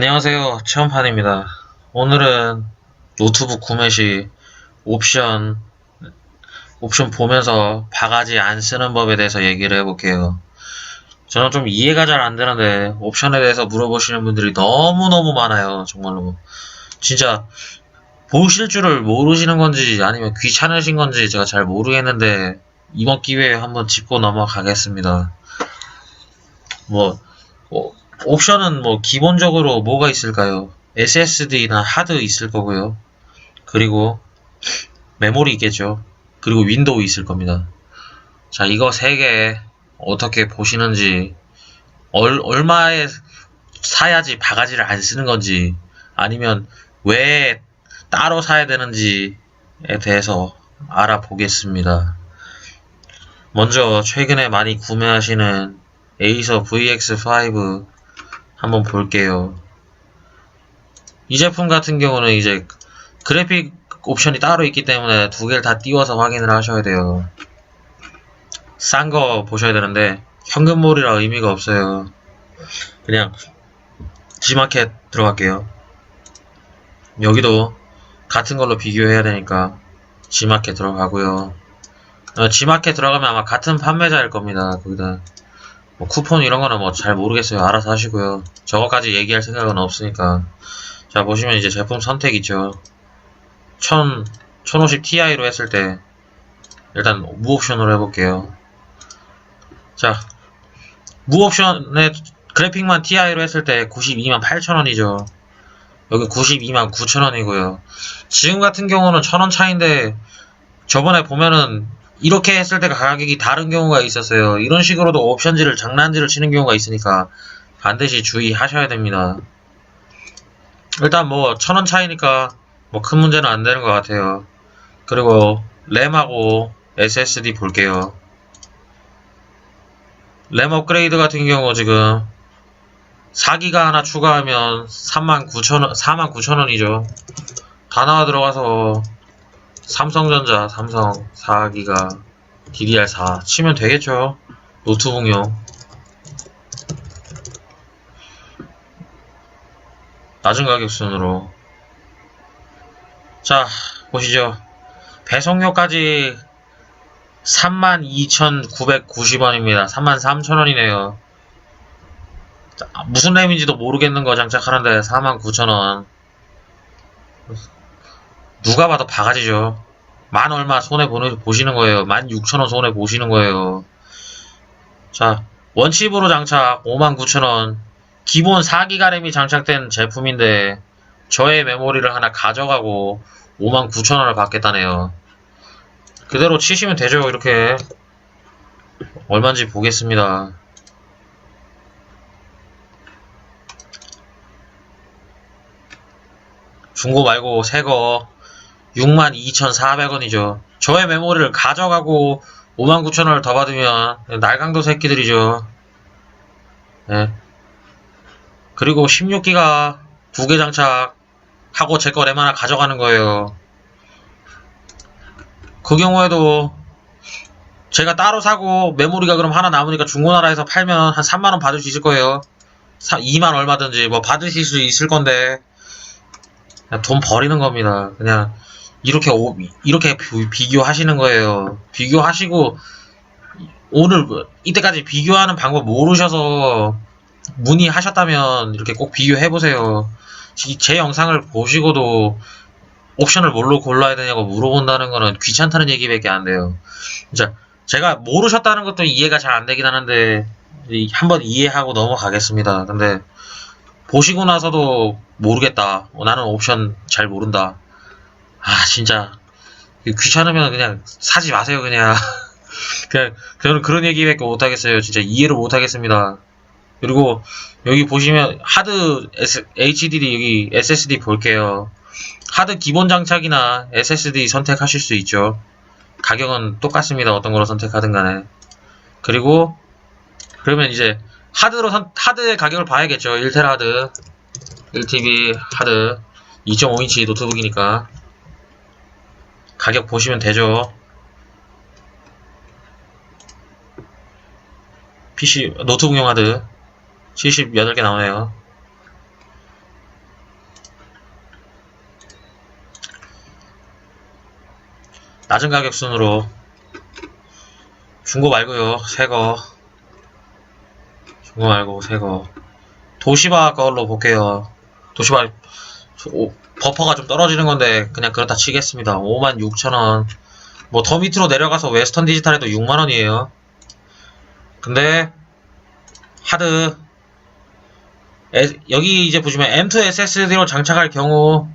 안녕하세요. 체험판입니다. 오늘은 노트북 구매 시 옵션, 옵션 보면서 바가지 안 쓰는 법에 대해서 얘기를 해볼게요. 저는 좀 이해가 잘 안 되는데 옵션에 대해서 물어보시는 분들이 너무너무 많아요. 정말로. 진짜 보실 줄을 모르시는 건지 아니면 귀찮으신 건지 제가 잘 모르겠는데 이번 기회에 한번 짚고 넘어가겠습니다. 뭐, 뭐, 옵션은 뭐 기본적으로 뭐가 있을까요? SSD나 하드 있을 거고요. 그리고 메모리 있겠죠. 그리고 윈도우 있을 겁니다. 자, 이거 세 개 어떻게 보시는지 얼, 얼마에 사야지 바가지를 안 쓰는 건지 아니면 왜 따로 사야 되는지에 대해서 알아보겠습니다. 먼저 최근에 많이 구매하시는 에이서 VX5 한번 볼게요. 이 제품 같은 경우는 이제 그래픽 옵션이 따로 있기 때문에 두 개를 다 띄워서 확인을 하셔야 돼요. 싼 거 보셔야 되는데 현금몰이라 의미가 없어요. 그냥 G마켓 들어갈게요. 여기도 같은 걸로 비교해야 되니까 G마켓 들어가고요. 어, G마켓 들어가면 아마 같은 판매자일 겁니다. 거기다 뭐 쿠폰 이런 거는 뭐 잘 모르겠어요. 알아서 하시고요. 저거까지 얘기할 생각은 없으니까. 자, 보시면 이제 제품 선택 있죠. 1000, 1050 Ti로 했을 때, 일단 무옵션으로 해볼게요. 자, 무옵션에 그래픽만 Ti로 했을 때 92만 8천원이죠. 여기 92만 9천원이고요. 지금 같은 경우는 1000원 차인데, 저번에 보면은 이렇게 했을 때 가격이 다른 경우가 있었어요. 이런 식으로도 옵션지를 장난질을 치는 경우가 있으니까 반드시 주의하셔야 됩니다. 일단 뭐 천 원 차이니까 뭐 큰 문제는 안 되는 것 같아요. 그리고 램하고 SSD 볼게요. 램 업그레이드 같은 경우 지금 4기가 하나 추가하면 39,000원, 49,000원이죠. 다 나와 들어가서 삼성전자, 삼성 4기가 DDR4 치면 되겠죠. 노트북용. 낮은 가격 순으로. 자, 보시죠. 배송료까지 32,990원입니다. 33,000원이네요. 무슨 램인지도 모르겠는 거 장착하는데 49,000원. 누가 봐도 바가지죠. 만 얼마 손해 보시는 거예요. 만 6천 원 손해 보시는 거예요. 자, 원칩으로 장착 5만 9천 원. 기본 4기가 램이 장착된 제품인데 저의 메모리를 하나 가져가고 5만 9천 원을 받겠다네요. 그대로 치시면 되죠. 이렇게 얼마인지 보겠습니다. 중고 말고 새 거 62,400원이죠. 저의 메모리를 가져가고 59,000원을 더 받으면 날강도 새끼들이죠. 네. 그리고 16기가 두 개 장착하고 제 거 램 하나 가져가는 거예요. 그 경우에도 제가 따로 사고 메모리가 그럼 하나 남으니까 중고나라에서 팔면 한 3만원 받을 수 있을 거예요. 2만 얼마든지 뭐 받으실 수 있을 건데 돈 버리는 겁니다. 그냥 이렇게 오, 이렇게 비 교하시는 거예요. 비교하시고 오늘 뭐 이때까지 비교하는 방법 모르셔서 문의하셨다면 이렇게 꼭 비교해 보세요. 제 영상을 보시고도 옵션을 뭘로 골라야 되냐고 물어본다는 거는 귀찮다는 얘기밖에 안 돼요. 자, 제가 모르셨다는 것도 이해가 잘 안 되긴 하는데 한번 이해하고 넘어가겠습니다. 근데 보시고 나서도 모르겠다. 어, 나는 옵션 잘 모른다. 아 진짜. 귀찮으면 그냥 사지 마세요 그냥. 그냥 저는 그런 얘기밖에 못하겠어요. 진짜 이해를 못하겠습니다. 그리고 여기 보시면 하드 HDD 여기 SSD 볼게요. 하드 기본 장착이나 SSD 선택하실 수 있죠. 가격은 똑같습니다. 어떤 거로 선택하든 간에. 그리고 그러면 이제 하드로 선, 하드의 가격을 봐야겠죠. 1테라 하드. 1TB 하드. 2.5인치 노트북이니까 가격 보시면 되죠. PC 노트북용 하드 78개 나오네요. 낮은 가격 순으로 중고 말고요 새거 중고 말고 새거 도시바 걸로 볼게요 도시바 버퍼가 좀 떨어지는 건데 그냥 그렇다 치겠습니다. 56,000원. 뭐 더 밑으로 내려가서 웨스턴 디지털에도 6만원이에요. 근데 하드. 에- 여기 이제 보시면 M2 SSD로 장착할 경우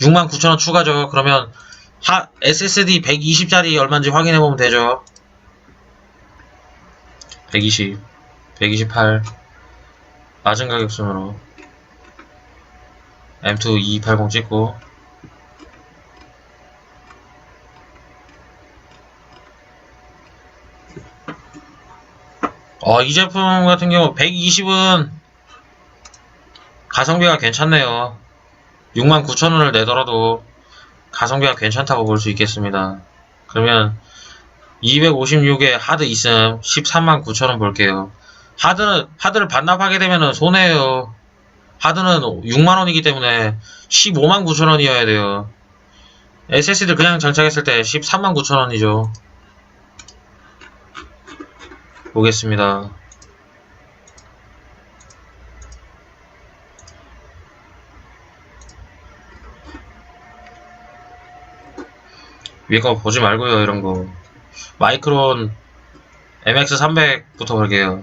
69,000원 추가죠. 그러면 하, SSD 120짜리 얼마인지 확인해 보면 되죠. 120, 128 낮은 가격 순으로 M2 2280 찍고 어, 이 제품 같은 경우 120은 가성비가 괜찮네요. 69,000원을 내더라도 가성비가 괜찮다고 볼 수 있겠습니다. 그러면 256에 하드 있음 139,000원 볼게요. 하드는 하드를 반납하게 되면은 손해예요. 하드는 6만원이기 때문에 15만 9천원이어야 돼요. SSD를 그냥 장착했을 때 13만 9천원이죠. 보겠습니다. 위에 거 보지 말고요, 이런 거. 마이크론 MX300부터 볼게요.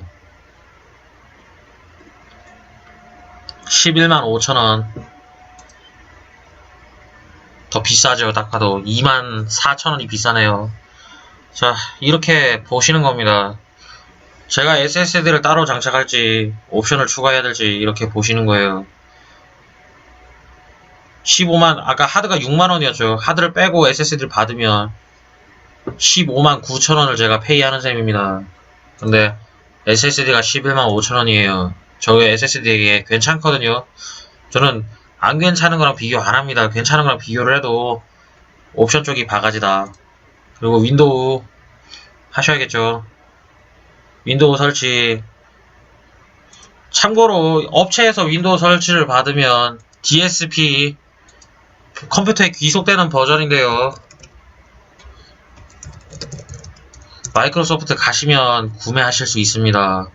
11만 5천원. 더 비싸죠, 딱 봐도. 2만 4천원이 비싸네요. 자, 이렇게 보시는 겁니다. 제가 SSD를 따로 장착할지, 옵션을 추가해야 될지, 이렇게 보시는 거예요. 15만, 아까 하드가 6만원이었죠. 하드를 빼고 SSD를 받으면 15만 9천원을 제가 페이하는 셈입니다. 근데 SSD가 11만 5천원이에요. 저의 SSD에 괜찮거든요. 저는 안 괜찮은 거랑 비교 안 합니다. 괜찮은 거랑 비교를 해도 옵션 쪽이 바가지다. 그리고 윈도우 하셔야겠죠. 윈도우 설치. 참고로 업체에서 윈도우 설치를 받으면 DSP 컴퓨터에 귀속되는 버전인데요. 마이크로소프트 가시면 구매하실 수 있습니다.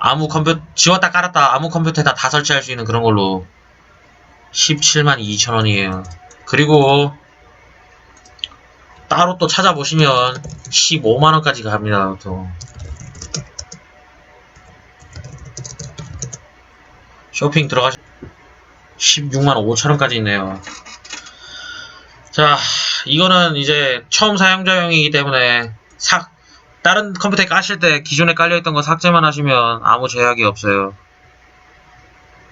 아무 컴퓨터 지웠다 깔았다 아무 컴퓨터에다 다 설치할 수 있는 그런 걸로 17만 2천원이에요. 그리고 따로 또 찾아보시면 15만원까지 갑니다. 또 쇼핑 들어가시 16만 5천원까지 있네요. 자, 이거는 이제 처음 사용자용이기 때문에 삭 다른 컴퓨터에 까실 때 기존에 깔려있던 거 삭제만 하시면 아무 제약이 없어요.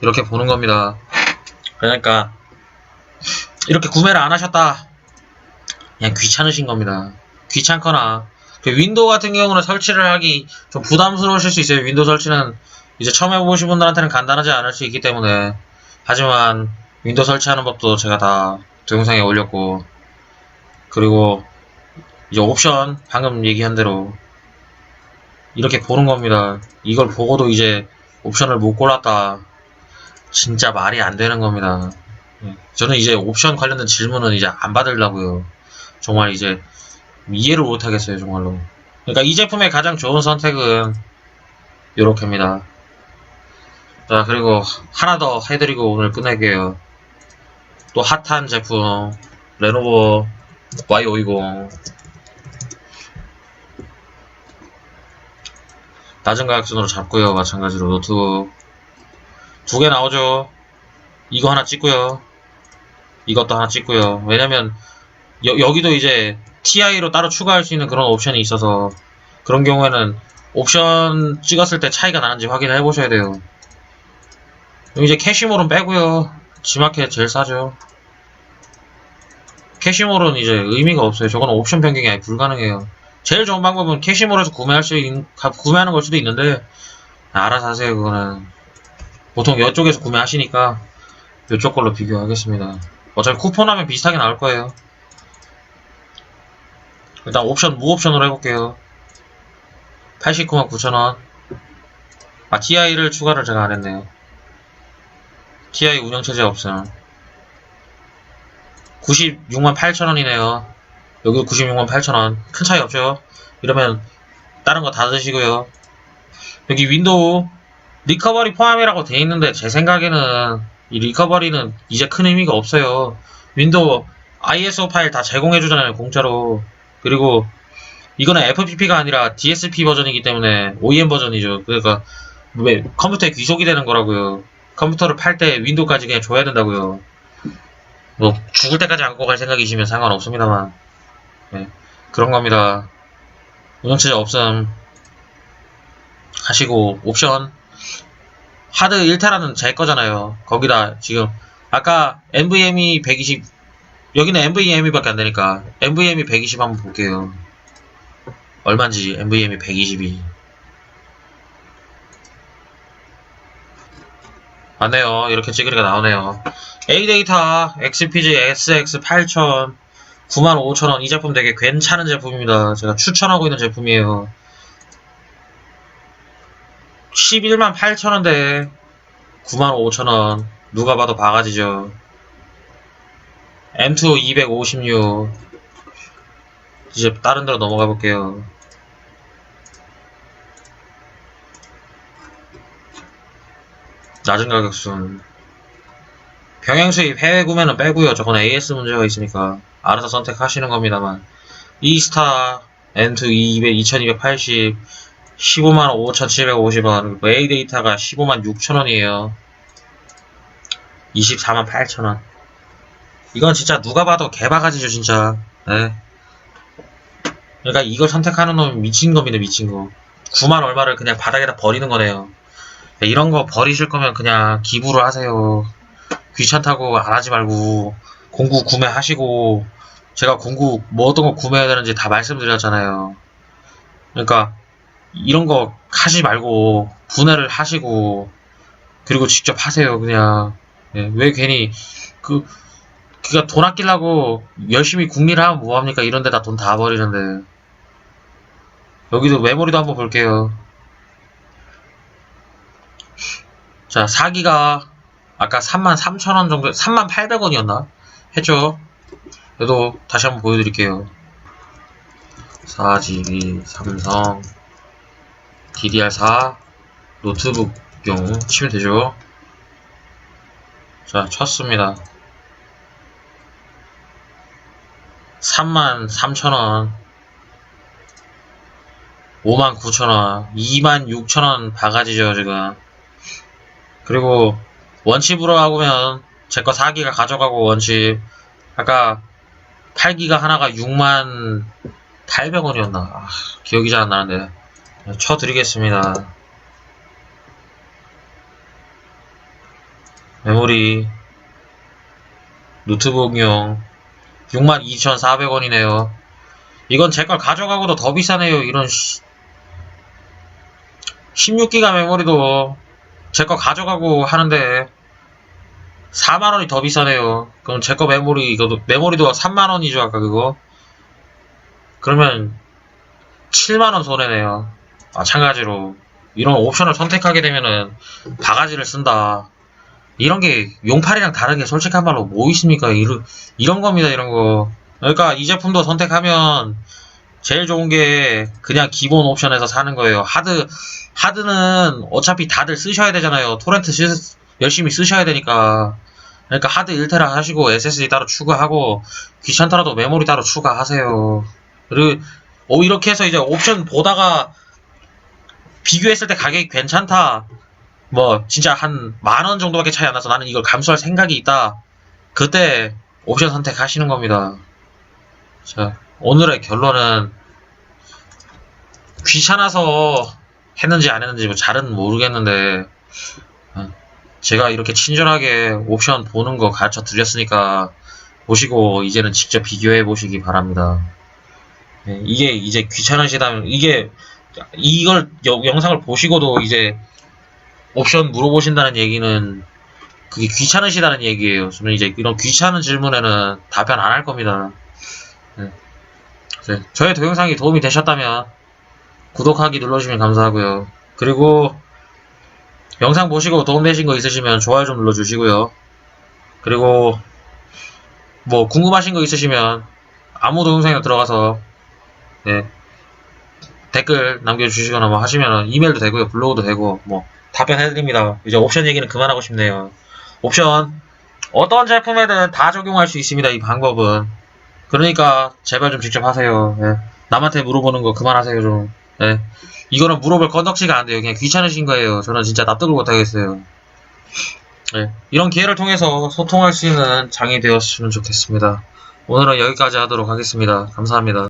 이렇게 보는 겁니다. 그러니까 이렇게 구매를 안 하셨다. 그냥 귀찮으신 겁니다. 귀찮거나 그 윈도우 같은 경우는 설치를 하기 좀 부담스러우실 수 있어요. 윈도우 설치는 이제 처음 해보신 분들한테는 간단하지 않을 수 있기 때문에 하지만 윈도우 설치하는 법도 제가 다 동영상에 올렸고 그리고 이제 옵션 방금 얘기한 대로 이렇게 보는 겁니다. 이걸 보고도 이제 옵션을 못 골랐다. 진짜 말이 안 되는 겁니다. 예. 저는 이제 옵션 관련된 질문은 이제 안 받으려고요. 정말 이제 이해를 못 하겠어요, 정말로. 그러니까 이 제품의 가장 좋은 선택은 요렇게입니다. 자, 그리고 하나 더 해드리고 오늘 끝낼게요. 또 핫한 제품, 레노버 Y520. 낮은 가격순으로 잡고요. 마찬가지로 노트북. 두 개 나오죠. 이거 하나 찍고요. 이것도 하나 찍고요. 왜냐면, 여, 여기도 이제 TI로 따로 추가할 수 있는 그런 옵션이 있어서, 그런 경우에는 옵션 찍었을 때 차이가 나는지 확인을 해보셔야 돼요. 이제 캐시몰은 빼고요. 지마켓 제일 싸죠. 캐시몰은 이제 의미가 없어요. 저건 옵션 변경이 아예 불가능해요. 제일 좋은 방법은 캐시몰에서 구매할 수 있, 가- 구매하는 걸 수도 있는데 알아서 하세요. 그거는 보통 이쪽에서 구매하시니까 이쪽 걸로 비교하겠습니다. 어차피 쿠폰하면 비슷하게 나올 거예요. 일단 옵션 무옵션으로 해볼게요. 89만 9천원. 아 TI를 추가를 제가 안 했네요. TI 운영체제 없음. 96만 8천원이네요. 여기도 96만 8천원. 큰 차이 없죠? 이러면 다른 거 다 드시고요. 여기 윈도우 리커버리 포함이라고 돼 있는데 제 생각에는 이 리커버리는 이제 큰 의미가 없어요. 윈도우 ISO 파일 다 제공해 주잖아요, 공짜로. 그리고 이거는 FPP가 아니라 DSP 버전이기 때문에 OEM 버전이죠. 그러니까 왜 컴퓨터에 귀속이 되는 거라고요. 컴퓨터를 팔 때 윈도우까지 그냥 줘야 된다고요. 뭐 죽을 때까지 안고 갈 생각이시면 상관없습니다만 네, 그런 겁니다. 운영체제 없음 하시고 옵션 하드 1테라는 제 거잖아요. 거기다 지금 아까 NVMe 120 여기는 NVMe밖에 안 되니까 NVMe 120 한번 볼게요. 얼마인지 NVMe 120이 맞네요. 이렇게 찌그리가 나오네요. A데이터 XPG SX 8000 95,000원 이 제품 되게 괜찮은 제품입니다. 제가 추천하고 있는 제품이에요. 11만 8천원대 95,000원 누가 봐도 바가지죠. M2 256 이제 다른 데로 넘어가 볼게요. 낮은 가격순 병행 수입 해외 구매는 빼고요. 저건 AS 문제가 있으니까 알아서 선택하시는 겁니다만 이스타 N2 200 2280 15만 5,750원 그리고 A 데이터가 15만 6천원이에요. 24만 8천원. 이건 진짜 누가 봐도 개바가지죠 진짜. 네. 그러니까 이걸 선택하는 놈이 미친 겁니다 미친 거. 9만 얼마를 그냥 바닥에다 버리는 거네요. 네, 이런 거 버리실 거면 그냥 기부를 하세요. 귀찮다고 안 하지 말고 공구 구매하시고 제가 공구 뭐 어떤 거 구매해야 되는지 다 말씀드렸잖아요. 그러니까 이런 거 하지 말고 분해를 하시고 그리고 직접 하세요 그냥. 예, 왜 괜히 그 그니까 돈 아끼려고 열심히 궁리를 하면 뭐합니까? 이런 데다 돈 다 버리는데. 여기도 메모리도 한번 볼게요. 자 4기가 아까 33,000원 정도 38,800원이었나 했죠 그래도 다시 한번 보여드릴게요. 4GB 삼성 DDR4 노트북용 치면 되죠? 자 쳤습니다. 33,000원 59,000원 26,000원 바가지죠 지금. 그리고 원칩으로 하면 제 거 4기가 가져가고 원칩 아까 8기가 하나가 6만 800원이었나? 아, 기억이 잘 안 나는데. 쳐드리겠습니다. 메모리 노트북용 62,400원이네요. 이건 제 걸 가져가고도 더 비싸네요 이런 16기가 메모리도 제 거 가져가고 하는데 4만원이 더 비싸네요. 그럼 제 거 메모리 이거 메모리도 3만원이죠 아까 그거? 그러면 7만원 손해네요. 마찬가지로 이런 옵션을 선택하게 되면은 바가지를 쓴다. 이런 게 용팔이랑 다른 게 솔직한 말로 뭐 있습니까? 이런, 이런 겁니다 이런 거. 그러니까 이 제품도 선택하면 제일 좋은 게 그냥 기본 옵션에서 사는 거예요. 하드 하드는 어차피 다들 쓰셔야 되잖아요. 토렌트 쓰- 열심히 쓰셔야 되니까 그러니까 하드 1테라 하시고 SSD 따로 추가하고 귀찮더라도 메모리 따로 추가하세요 그리고 어, 이렇게 해서 이제 옵션 보다가 비교했을 때 가격이 괜찮다. 뭐 진짜 한 만 원 정도밖에 차이 안 나서 나는 이걸 감수할 생각이 있다. 그때 옵션 선택하시는 겁니다. 자, 오늘의 결론은 귀찮아서 했는지 안 했는지 뭐 잘은 모르겠는데 어, 제가 이렇게 친절하게 옵션 보는 거 가르쳐 드렸으니까 보시고 이제는 직접 비교해 보시기 바랍니다. 네, 이게 이제 귀찮으시다면 이게 이걸 여- 영상을 보시고도 이제 옵션 물어보신다는 얘기는 그게 귀찮으시다는 얘기예요. 저는 이제 이런 귀찮은 질문에는 답변 안 할 겁니다. 네. 네, 저의 동영상이 도움이 되셨다면 구독하기 눌러주시면 감사하고요. 그리고 영상 보시고 도움되신 거 있으시면 좋아요 좀 눌러주시고요. 그리고 뭐 궁금하신 거 있으시면 아무 동영상에 들어가서 네, 댓글 남겨주시거나 뭐 하시면 이메일도 되고요 블로그도 되고 뭐 답변해드립니다 이제 옵션 얘기는 그만하고 싶네요 옵션 어떤 제품에든 다 적용할 수 있습니다 이 방법은 그러니까 제발 좀 직접 하세요 예. 남한테 물어보는 거 그만하세요 좀 예. 이거는 물어볼 건덕지가 안 돼요. 그냥 귀찮으신 거예요. 저는 진짜 납득을 못 하겠어요. 예. 이런 기회를 통해서 소통할 수 있는 장이 되었으면 좋겠습니다. 오늘은 여기까지 하도록 하겠습니다. 감사합니다